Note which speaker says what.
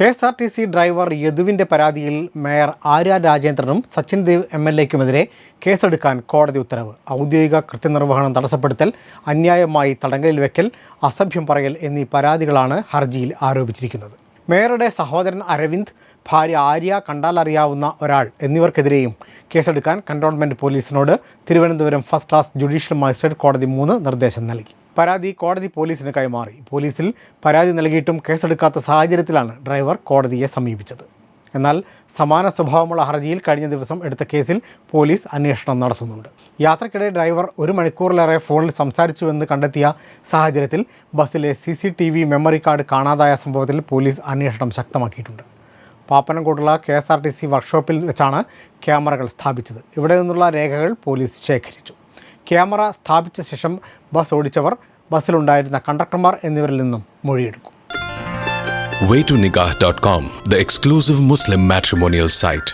Speaker 1: K S R T C driver യദുവിന്റെ പരാതിയിൽ mayor Arya രാജേന്ദ്രനും Sachin Dev M L എക്കുമെതിരെ കേസെടുക്കാൻ കോടതി ഉത്തരവ്. ഔദ്യോഗിക കൃത്യനിർവഹണം തടസ്സപ്പെടുത്തൽ അന്യായമായി തടങ്കലിൽ വെക്കൽ അസഭ്യം പറയൽ എന്നീ പരാതികളാണ് ഹർജിയിൽ ആരോപിച്ചിരിക്കുന്നത്. മേയറുടെ സഹോദരൻ അരവിന്ദ് ഭാര്യ ആര്യ കണ്ടാൽ അറിയാവുന്ന ഒരാൾ എന്നിവർക്കെതിരെയും കേസെടുക്കാൻ കന്റോൺമെന്റ് പോലീസിനോട് Thiruvananthapuram first class judicial magistrate കോടതി മൂന്ന് നിർദ്ദേശം നൽകി. പരാതി കോടതി പോലീസിന് കൈമാറി പോലീസിൽ പരാതി നൽകിയിട്ടും കേസെടുക്കാത്ത സാഹചര്യത്തിലാണ് ഡ്രൈവർ കോടതിയെ സമീപിച്ചത്. എന്നാൽ സമാന സ്വഭാവമുള്ള ഹർജിയിൽ കഴിഞ്ഞ ദിവസം എടുത്ത കേസിൽ പോലീസ് അന്വേഷണം നടത്തുന്നുണ്ട്. യാത്രക്കിടെ ഡ്രൈവർ ഒരു മണിക്കൂറിലേറെ ഫോണിൽ സംസാരിച്ചുവെന്ന് കണ്ടെത്തിയ സാഹചര്യത്തിൽ ബസ്സിലെ C C T V memory card കാണാതായ സംഭവത്തിൽ പോലീസ് അന്വേഷണം ശക്തമാക്കിയിട്ടുണ്ട്. പാപ്പനംകോട്ടുള്ള K S R T C വർക്ക്ഷോപ്പിൽ വെച്ചാണ് ക്യാമറകൾ സ്ഥാപിച്ചത്. ഇവിടെ നിന്നുള്ള രേഖകൾ പോലീസ് ശേഖരിച്ചു. ക്യാമറ സ്ഥാപിച്ച ശേഷം ബസ് ഓടിച്ചവർ ബസ്സിലുണ്ടായിരുന്ന കണ്ടക്ടർമാർ എന്നിവരിൽ നിന്നും മൊഴിയെടുക്കും
Speaker 2: waytonikah.com, the exclusive Muslim matrimonial site.